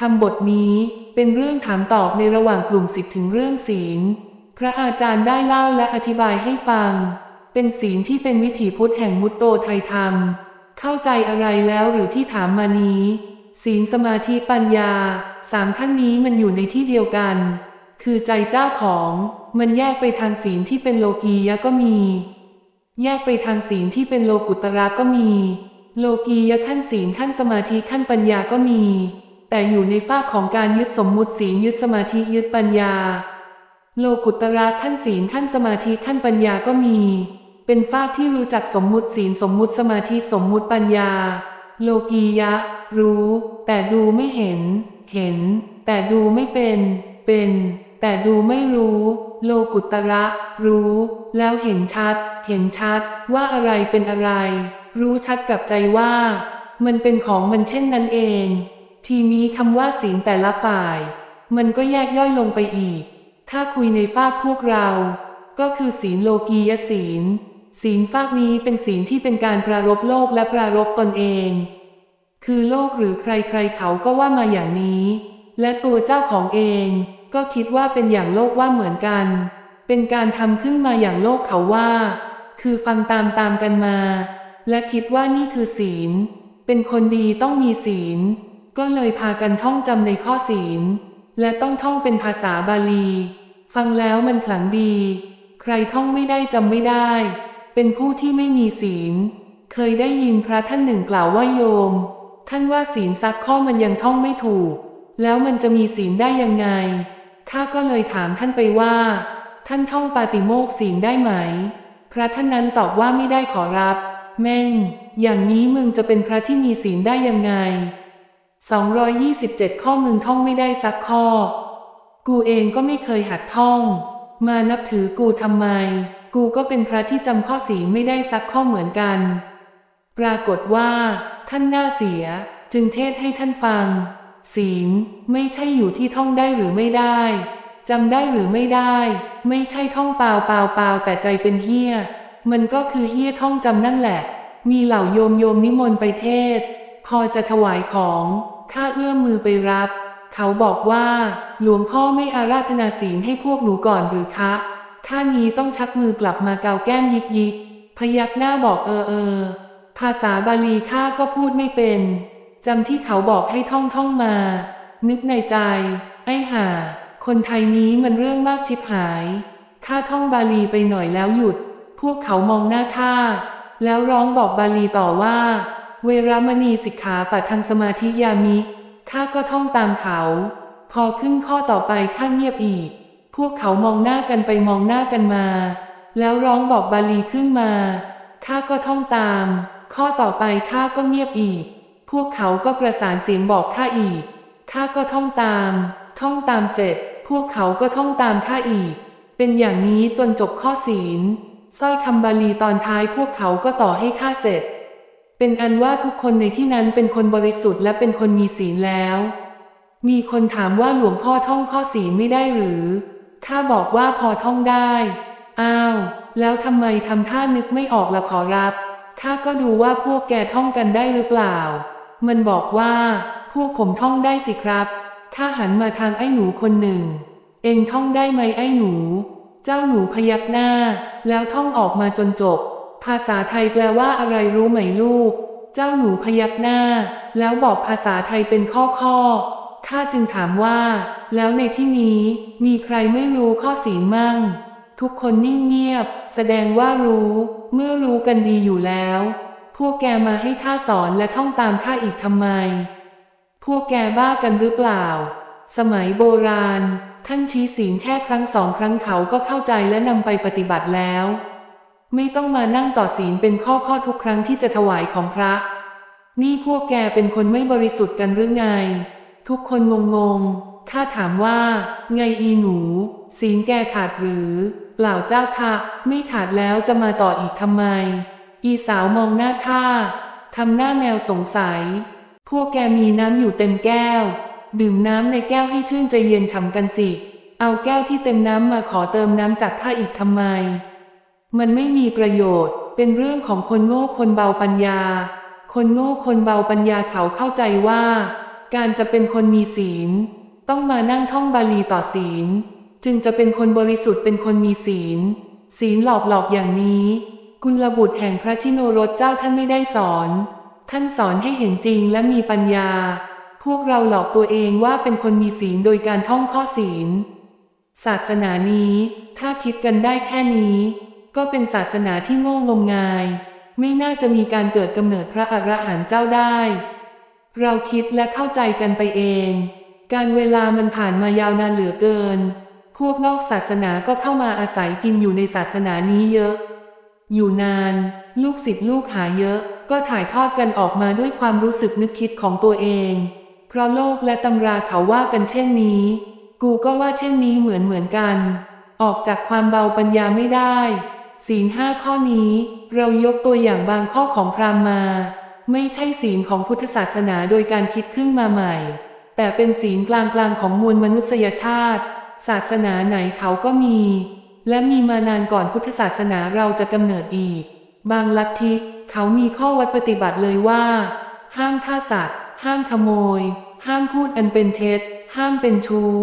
ทำบทนี้เป็นเรื่องถามตอบในระหว่างกลุ่มสิทธิ์ถึงเรื่องศีล พระอาจารย์ได้เล่าและอธิบายให้ฟัง เป็นศีลที่เป็นวิถีพุทธแห่งมุตโตไทยธรรม เข้าใจอะไรแล้วหรือที่ถามมานี้ ศีลสมาธิปัญญา สามขั้นนี้มันอยู่ในที่เดียวกัน คือใจเจ้าของมันแยกไปทางศีลที่เป็นโลกียะก็มี แยกไปทางศีลที่เป็นโลกุตระก็มี โลกียะขั้นศีลขั้นสมาธิขั้นปัญญาก็มี แต่อยู่ในฝ้าของการยึดสมมุติศีลยึดสมาธิยึดปัญญา โลกุตระขั้นศีลขั้นสมาธิขั้นปัญญาก็มี เป็นฝ้าที่รู้จักสมมุติศีลสมมุติสมาธิสมมุติปัญญา โลกียะ รู้ แต่ดูไม่เห็น เห็น แต่ดูไม่เป็น เป็น แต่ดูไม่รู้ โลกุตระ รู้ แล้วเห็นชัด เห็นชัด ว่าอะไรเป็นอะไร รู้ชัดกับใจว่า มันเป็นของมันเช่นนั้นเอง ทีนี้คำว่าศีลแต่ละฝ่าย มันก็แยกย่อยลงไปอีก ถ้าคุยในฝากพวกเรา ก็คือศีลโลกียศีล ศีลฝากนี้เป็นศีลที่เป็นการปรารบโลกและปรารบตนเอง คือโลกหรือใครๆเขาก็ว่ามาอย่างนี้ และตัวเจ้าของเองก็คิดว่าเป็นอย่างโลกว่าเหมือนกัน เป็นการทำขึ้นมาอย่างโลกเขาว่า คือฟังตามตามกันมา และคิดว่านี่คือศีล เป็นคนดีต้องมีศีล ก็เลยพากันท่องจำในข้อศีล และต้องท่องเป็นภาษาบาลี ฟังแล้วมันขลังดี ใครท่องไม่ได้จำไม่ได้ เป็นผู้ที่ไม่มีศีล เคยได้ยินพระท่านหนึ่งกล่าวว่าโยม ท่านว่าศีลซักข้อมันยังท่องไม่ถูก แล้วมันจะมีศีลได้ยังไงข้าก็เลยถามท่านไปว่า ท่านท่องปาติโมกข์ศีลได้ไหม พระท่านนั้นตอบว่าไม่ได้ขอรับ แม่ง อย่างนี้มึงจะเป็นพระที่มีศีลได้ยังไง 227 ข้อมึงท่องไม่ได้สักข้อ กูเองก็ไม่เคยหัดท่อง มานับถือกูทำไม กูก็เป็นพระที่จำข้อศีลไม่ได้สักข้อเหมือนกัน ปรากฏว่า ท่านหน่าเสียจึงเทศให้ท่านฟัง ศีลไม่ใช่อยู่ที่ท่องได้หรือไม่ได้จำได้หรือไม่ได้ ไม่ใช่ท่องเปล่าเปล่าเปล่าแต่ใจเป็นเฮี้ย มันก็คือเฮี้ยท่องจำนั่นแหละ มีเหล่าโยมโยมนิมนต์ไปเทศ พอจะถวายของ ข้าเอื้อมมือไปรับ เขาบอกว่า หลวงพ่อไม่อาราธนาศีลให้พวกหนูก่อนหรือคะข้านี้ต้องชักมือกลับมาเกาแก้มยิกยิกพยักหน้าบอกเออเออ ภาษาบาลีข้าก็พูดไม่เป็น จำที่เขาบอกให้ท่องท่องมา นึกในใจ ไอ้ห่า คนไทยนี้มันเรื่องมากชิบหาย ข้าท่องบาลีไปหน่อยแล้วหยุด พวกเขามองหน้าข้า แล้วร้องบอกบาลีต่อว่า เวรามณีสิกขาปัทังสมาธิยามิข้าก็ท่องตามเขา พอขึ้นข้อต่อไปข้าเงียบอีก พวกเขามองหน้ากันไปมองหน้ากันมา แล้วร้องบอกบาลีขึ้นมาข้าก็ท่องตาม ข้อต่อไปข้าก็เงียบอีก พวกเขาก็ประสานเสียงบอกข้าอีกข้าก็ท่องตาม ท่องตามเสร็จ พวกเขาก็ท่องตามข้าอีก เป็นอย่างนี้จนจบข้อศีลสร้อยคำบาลีตอนท้ายพวกเขาก็ต่อให้ข้าเสร็จ เป็นอันว่าทุกคนในที่นั้นเป็นคนบริสุทธิ์และเป็นคนมีศีลแล้ว มีคนถามว่าหลวงพ่อท่องข้อศีลไม่ได้หรือ ข้าบอกว่าพอท่องได้ อ้าว แล้วทำไมทำท่านึกไม่ออกละขอรับ ข้าก็ดูว่าพวกแกท่องกันได้หรือเปล่า มันบอกว่า พวกผมท่องได้สิครับ ข้าหันมาทางไอ้หนูคนหนึ่ง เองท่องได้ไหมไอ้หนู เจ้าหนูพยักหน้า แล้วท่องออกมาจนจบ ภาษาไทยแปลว่าอะไรรู้ไหมลูก เจ้าหนูพยักหน้า แล้วบอกภาษาไทยเป็นข้อข้อข้าจึงถามว่า แล้วในที่นี้มีใครไม่รู้ข้อศีมั่ง ทุกคนนิ่งเงียบ แสดงว่ารู้ เมื่อรู้กันดีอยู่แล้ว พวกแกมาให้ข้าสอนและท่องตามข้าอีกทำไม พวกแกบ้ากันหรือเปล่า สมัยโบราณ ท่านชี้ศีลแค่ครั้งสองครั้งเขาก็เข้าใจและนำไปปฏิบัติแล้ว ไม่ต้องมานั่งต่อศีลเป็นข้อข้อทุกครั้งที่จะถวายของพระ นี่พวกแกเป็นคนไม่บริสุทธิ์กันหรือไง ทุกคนงงงๆข้าถามว่า ไงอีหนู ศีลแกขาดหรือ เปล่าเจ้าค่ะ ไม่ขาดแล้วจะมาต่ออีกทำไม อีสาวมองหน้าข้าทำหน้าแมวสงสัย พวกแกมีน้ำอยู่เต็มแก้ว ดื่มน้ำในแก้วให้ชื่นใจเย็นฉ่ำกันสิ เอาแก้วที่เต็มน้ำมาขอเติมน้ำจากข้าอีกทำไม มันไม่มีประโยชน์ เป็นเรื่องของคนโง่คนเบาปัญญา คนโง่คนเบาปัญญาเขาเข้าใจว่า การจะเป็นคนมีศีล ต้องมานั่งท่องบาลีต่อศีล จึงจะเป็นคนบริสุทธิ์เป็นคนมีศีล ศีลหลอกหลอกอย่างนี้ กุลบุตรแห่งพระชิโนรสเจ้าท่านไม่ได้สอน ท่านสอนให้เห็นจริงและมีปัญญา พวกเราหลอกตัวเองว่าเป็นคนมีศีลโดยการท่องข้อศีล ศาสนานี้ถ้าคิดกันได้แค่นี้ ก็เป็นศาสนาที่โง่งมงาย ไม่น่าจะมีการเกิดกำเนิดพระอรหันต์เจ้าได้ เราคิดและเข้าใจกันไปเอง การเวลามันผ่านมายาวนานเหลือเกิน พวกนอกศาสนาก็เข้ามาอาศัยกินอยู่ในศาสนานี้เยอะ อยู่นาน ลูกศิษย์ลูกหาเยอะ ก็ถ่ายทอดกันออกมาด้วยความรู้สึกนึกคิดของตัวเอง เพราะโลกและตำราเขาว่ากันเช่นนี้ กูก็ว่าเช่นนี้เหมือนเหมือนกัน ออกจากความเบาปัญญาไม่ได้ ศีลห้าข้อนี้ เรายกตัวอย่างบางข้อของพราหมณ์มา ไม่ใช่ศีลของพุทธศาสนาโดยการคิดขึ้นมาใหม่ แต่เป็นศีลกลางๆของมวลมนุษยชาติ ศาสนาไหนเขาก็มี และมีมานานก่อนพุทธศาสนาเราจะกำเนิดอีก บางลัทธิเขามีข้อวัดปฏิบัติเลยว่า ห้ามฆ่าสัตว์ ห้ามขโมย ห้ามพูดอันเป็นเท็จ ห้ามเป็นชู้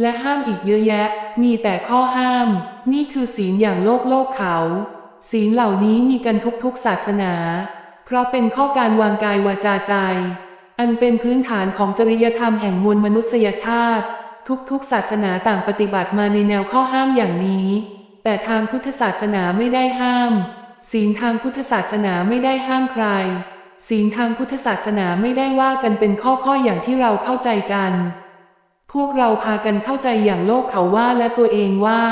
และห้ามอีกเยอะแยะ มีแต่ข้อห้าม นี่คือศีลอย่างโลกโลกเขา ศีลเหล่านี้มีกันทุกๆศาสนา เพราะเป็นข้อการวางกายวาจาใจ อันเป็นพื้นฐานของจริยธรรมแห่งมวลมนุษยชาติ ทุกๆศาสนาต่างปฏิบัติมาในแนวข้อห้ามอย่างนี้ แต่ทางพุทธศาสนาไม่ได้ห้าม ศีลทางพุทธศาสนาไม่ได้ห้ามใครศีลทางพุทธศาสนาไม่ได้ว่ากันเป็นข้อๆอย่างที่เราเข้าใจกัน พวกเราพากันเข้าใจอย่างโลกเขาว่าและตัวเองว่า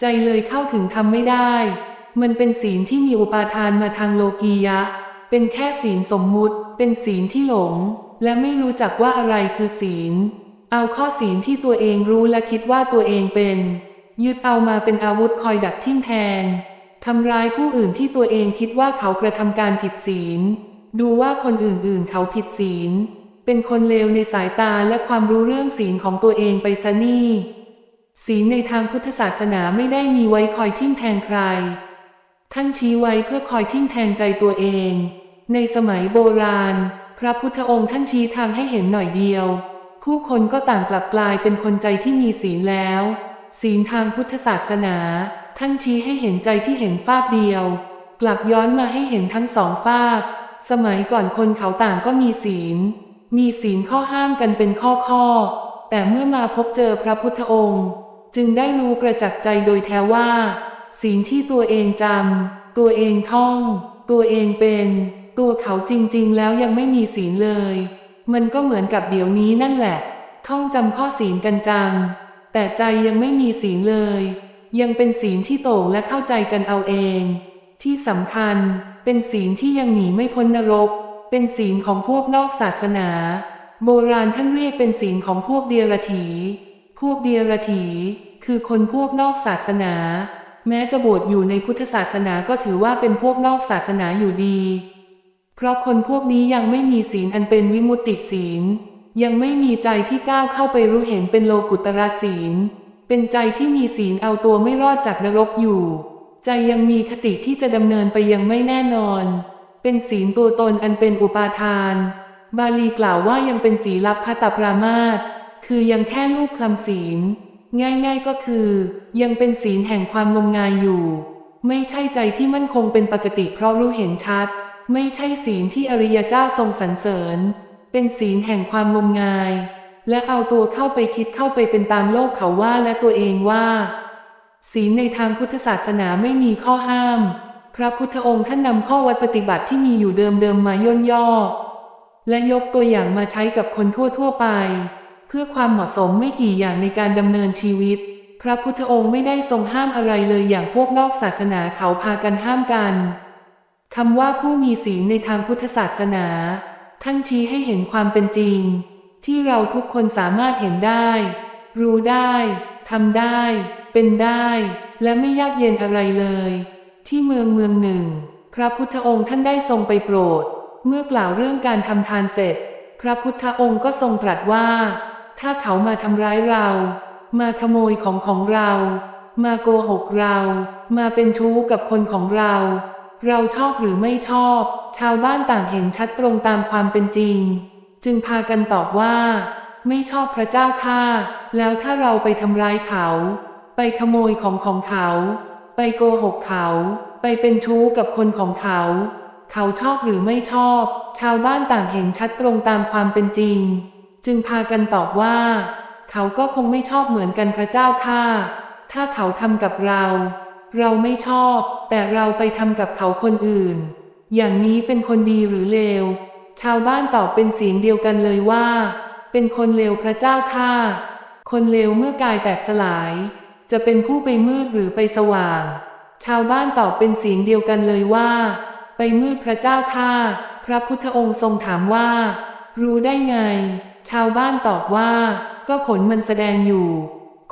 ใจเลยเข้าถึงทำไม่ได้ มันเป็นศีลที่มีอุปาทานมาทางโลกียะ เป็นแค่ศีลสมมุติ เป็นศีลที่หลง และไม่รู้จักว่าอะไรคือศีล เอาข้อศีลที่ตัวเองรู้และคิดว่าตัวเองเป็นยึดเอามาเป็นอาวุธคอยดักทิ่มแทงทำร้ายผู้อื่นที่ตัวเองคิดว่าเขากระทำการผิดศีล ดูว่าคนอื่นๆเขาผิดศีล เป็นคนเลวในสายตาและความรู้เรื่องศีลของตัวเองไปซะนี่ ศีลในทางพุทธศาสนาไม่ได้มีไว้คอยทิ่มแทงใคร ท่านชี้ไว้เพื่อคอยทิ่มแทงใจตัวเอง ในสมัยโบราณ พระพุทธองค์ท่านชี้ทางให้เห็นหน่อยเดียว ผู้คนก็ต่างกลับกลายเป็นคนใจที่มีศีลแล้ว ศีลทางพุทธศาสนา ท่านชี้ให้เห็นใจที่เห็นฟากเดียว กลับย้อนมาให้เห็นทั้งสองฟากสมัยก่อนคนเขาต่างก็มีศีล มีศีลข้อห้ามกันเป็นข้อข้อ แต่เมื่อมาพบเจอพระพุทธองค์ จึงได้รู้ประจักษ์ใจโดยแท้ว่า ศีลที่ตัวเองจำตัวเองท่อง ตัวเองเป็น ตัวเขาจริงๆ แล้วยังไม่มีศีลเลย มันก็เหมือนกับเดี๋ยวนี้นั่นแหละ ท่องจำข้อศีลกันจัง แต่ใจยังไม่มีศีลเลย ยังเป็นศีลที่โต่งและเข้าใจกันเอาเอง ที่สำคัญเป็นศีลที่ยังหนีไม่พ้นนรก เป็นศีลของพวกนอกศาสนา โบราณท่านเรียกเป็นศีลของพวกเดียรถี พวกเดียรถี คือคนพวกนอกศาสนา แม้จะบวชอยู่ในพุทธศาสนาก็ถือว่าเป็นพวกนอกศาสนาอยู่ดี เพราะคนพวกนี้ยังไม่มีศีลอันเป็นวิมุตติศีล ยังไม่มีใจที่ก้าวเข้าไปรู้เห็นเป็นโลกุตระศีล เป็นใจที่มีศีลเอาตัวไม่รอดจากนรกอยู่ ใจยังมีคติที่จะดำเนินไปยังไม่แน่นอน เป็นศีลตัวตนอันเป็นอุปาทาน บาลีกล่าวว่ายังเป็นศีลับพตปรามาตคือยังแค่ลูกคลำศีล ง่ายๆก็คือ ยังเป็นศีลแห่งความงมงายอยู่ ไม่ใช่ใจที่มั่นคงเป็นปกติเพราะรู้เห็นชัด ไม่ใช่ศีลที่อริยเจ้าทรงสรรเสริญ เป็นศีลแห่งความงมงาย และเอาตัวเข้าไปคิดเข้าไปเป็นตามโลกเขาว่าและตัวเองว่า ศีลในทางพุทธศาสนาไม่มีข้อห้าม ระพุทธองค์ท่านนำข้อวัดปฏิบัติที่มีอยู่เดิมๆมาย่นย่อ และยกตัวอย่างมาใช้กับคนทั่วๆไป เพื่อความเหมาะสมไม่กี่อย่างในการดำเนินชีวิต พระพุทธองค์ไม่ได้ทรงห้ามอะไรเลยอย่างพวกนอกศาสนาเขาพากันห้ามกันคำว่าผู้มีศีลในทางพุทธศาสนา ท่านชี้ให้เห็นความเป็นจริง ที่เราทุกคนสามารถเห็นได้ รู้ได้ทำได้ เป็นได้ และไม่ยากเย็นอะไรเลย ที่เมืองเมืองหนึ่ง พระพุทธองค์ท่านได้ทรงไปโปรด เมื่อกล่าวเรื่องการทำทานเสร็จ พระพุทธองค์ก็ทรงตรัสว่า ถ้าเขามาทำร้ายเรา มาขโมยของของเรา มาโกหกเรา มาเป็นชู้กับคนของเรา เราชอบหรือไม่ชอบ ชาวบ้านต่างเห็นชัดตรงตามความเป็นจริง จึงพากันตอบว่า ไม่ชอบพระเจ้าข้าแล้วถ้าเราไปทำร้ายเขา ไปขโมยของของเขา ไปโกหกเขา ไปเป็นชู้กับคนของเขา เขาชอบหรือไม่ชอบ ชาวบ้านต่างเห็นชัดตรงตามความเป็นจริง จึงพากันตอบว่า เขาก็คงไม่ชอบเหมือนกันพระเจ้าข้าถ้าเขาทำกับเรา เราไม่ชอบ แต่เราไปทำกับเขาคนอื่น อย่างนี้เป็นคนดีหรือเลว ชาวบ้านตอบเป็นเสียงเดียวกันเลยว่า เป็นคนเลวพระเจ้าข้าคนเลวเมื่อกายแตกสลาย จะเป็นผู้ไปมืดหรือไปสว่าง ชาวบ้านตอบเป็นเสียงเดียวกันเลยว่า ไปมืดพระเจ้าข้าพระพุทธองค์ทรงถามว่า รู้ได้ไง ชาวบ้านตอบว่า ก็ผลมันแสดงอยู่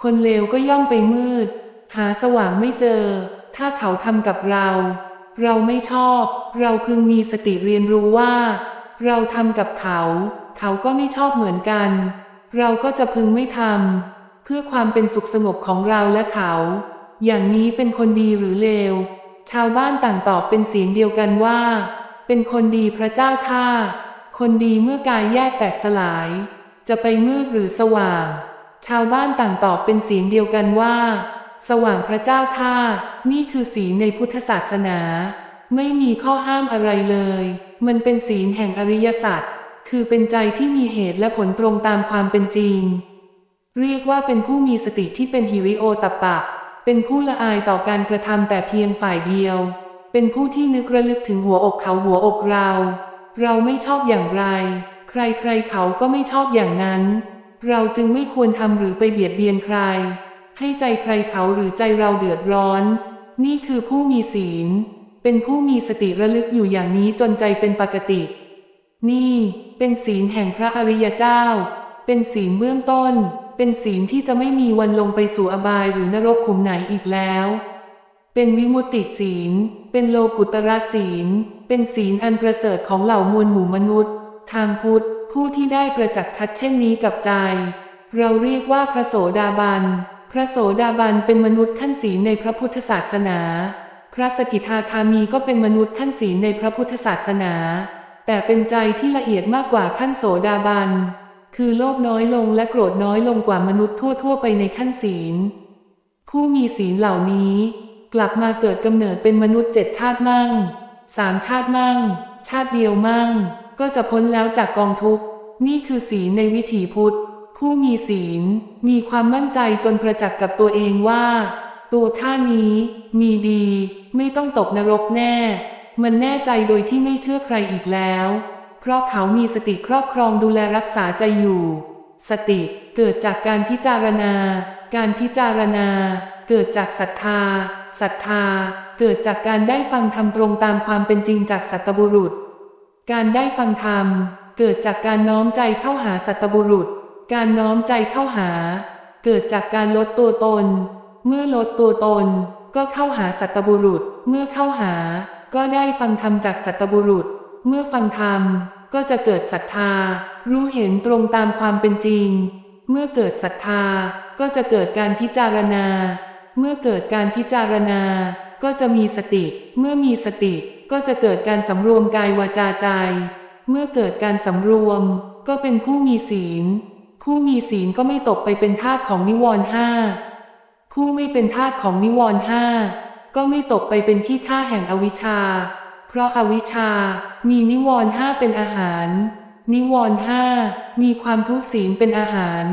คนเลวก็ย่อมไปมืด หาสว่างไม่เจอ ถ้าเขาทำกับเรา เราไม่ชอบ เราพึงมีสติเรียนรู้ว่า เราทำกับเขา เขาก็ไม่ชอบเหมือนกัน เราก็จะพึงไม่ทำ พื่อความเป็นสุขสงบของเราและเขา อย่างนี้เป็นคนดีหรือเลว ชาวบ้านต่างตอบเป็นเสียงเดียวกันว่า เป็นคนดีพระเจ้าข้าคนดีเมื่อกายแยกแตกสลาย จะไปมืดหรือสว่าง ชาวบ้านต่างตอบเป็นเสียงเดียวกันว่า สว่างพระเจ้าข้านี่คือศีลในพุทธศาสนา ไม่มีข้อห้ามอะไรเลย มันเป็นศีลแห่งอริยสัจคือเป็นใจที่มีเหตุและผลตรงตามความเป็นจริง เรียกว่าเป็นผู้มีสติที่เป็นหิริโอตปะ เป็นผู้ละอายต่อการกระทำแต่เพียงฝ่ายเดียว เป็นผู้ที่นึกระลึกถึงหัวอกเขาหัวอกเรา เราไม่ชอบอย่างไร ใครใครเขาก็ไม่ชอบอย่างนั้น เราจึงไม่ควรทำหรือไปเบียดเบียนใคร ให้ใจใครเขาหรือใจเราเดือดร้อน นี่คือผู้มีศีล เป็นผู้มีสติระลึกอยู่อย่างนี้จนใจเป็นปกติ นี่เป็นศีลแห่งพระอริยเจ้า เป็นศีลเบื้องต้น เป็นศีลที่จะไม่มีวันลงไปสู่อบายหรือนรกขุมไหนอีกแล้ว เป็นวิมุตติศีล เป็นโลกุตระศีล เป็นศีลอันประเสริฐของเหล่ามวลหมู่มนุษย์ ทางพุทธ ผู้ที่ได้ประจักษ์ชัดเช่นนี้กับใจ เราเรียกว่าพระโสดาบัน พระโสดาบันเป็นมนุษย์ขั้นศีลในพระพุทธศาสนา พระสกิทาคามีก็เป็นมนุษย์ขั้นศีลในพระพุทธศาสนา แต่เป็นใจที่ละเอียดมากกว่าขั้นโสดาบัน คือโลภน้อยลงและโกรธน้อยลงกว่ามนุษย์ทั่ว ๆ ไปในขั้นศีล ผู้มีศีลเหล่านี้ กลับมาเกิดกำเนิดเป็นมนุษย์เจ็ดชาติมั่งสามชาติมั่ง ชาติเดียวมั่ง ก็จะพ้นแล้วจากกองทุกข์ นี่คือศีลในวิถีพุทธ ผู้มีศีล มีความมั่นใจจนประจักษ์กับตัวเองว่า ตัวข้านี้ มีดี ไม่ต้องตกนรกแน่ มันแน่ใจโดยที่ไม่เชื่อใครอีกแล้ว เพราะเขามีสติครอบครองดูแลรักษาใจอยู่ สติเกิดจากการพิจารณา การพิจารณา เกิดจากศรัทธา ศรัทธา เกิดจากการได้ฟังธรรมตรงตามความเป็นจริงจากสัตบุรุษ การได้ฟังธรรม เกิดจากการน้อมใจเข้าหาสัตบุรุษ การน้อมใจเข้าหา เกิดจากการลดตัวตน เมื่อลดตัวตน ก็เข้าหาสัตบุรุษ เมื่อเข้าหา ก็ได้ฟังธรรมจากสัตบุรุษ เมื่อฟังธรรมก็จะเกิดศรัทธา รู้เห็นตรงตามความเป็นจริง เมื่อเกิดศรัทธาก็จะเกิดการพิจารณา เมื่อเกิดการพิจารณา ก็จะมีสติ เมื่อมีสติก็จะเกิดการสำรวมกายวาจาใจ เมื่อเกิดการสำรวม ก็เป็นผู้มีศีล ผู้มีศีลก็ไม่ตกไปเป็นทาสของนิวรณ์ห้าผู้ไม่เป็นทาสของนิวรณ์ห้าก็ไม่ตกไปเป็นที่ฆ่าแห่งอวิชชา เพราะอาวิชชา มีนิวรณ์ห้าเป็นอาหาร นิวรณ์ห้ามีความทุกข์ศีลเป็นอาหาร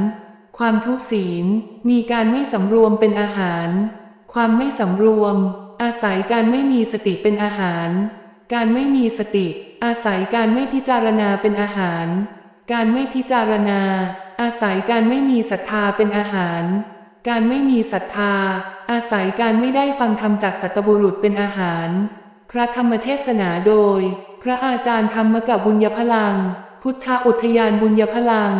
ความทุกข์ศีล มีการไม่สำรวมเป็นอาหาร ความไม่สำรวม อาศัยการไม่มีสติเป็นอาหาร การไม่มีสติ อาศัยการไม่พิจารณาเป็นอาหาร การไม่พิจารณา อาศัยการไม่มีศรัทธาเป็นอาหาร การไม่มีศรัทธา อาศัยการไม่ได้ฟังธรรมจากสัตบุรุษเป็นอาหาร ระธรรมเทศนาโดย พระอาจารย์ธรรมกับบุญยพลัง พุทธอุทยานบุญยพลัง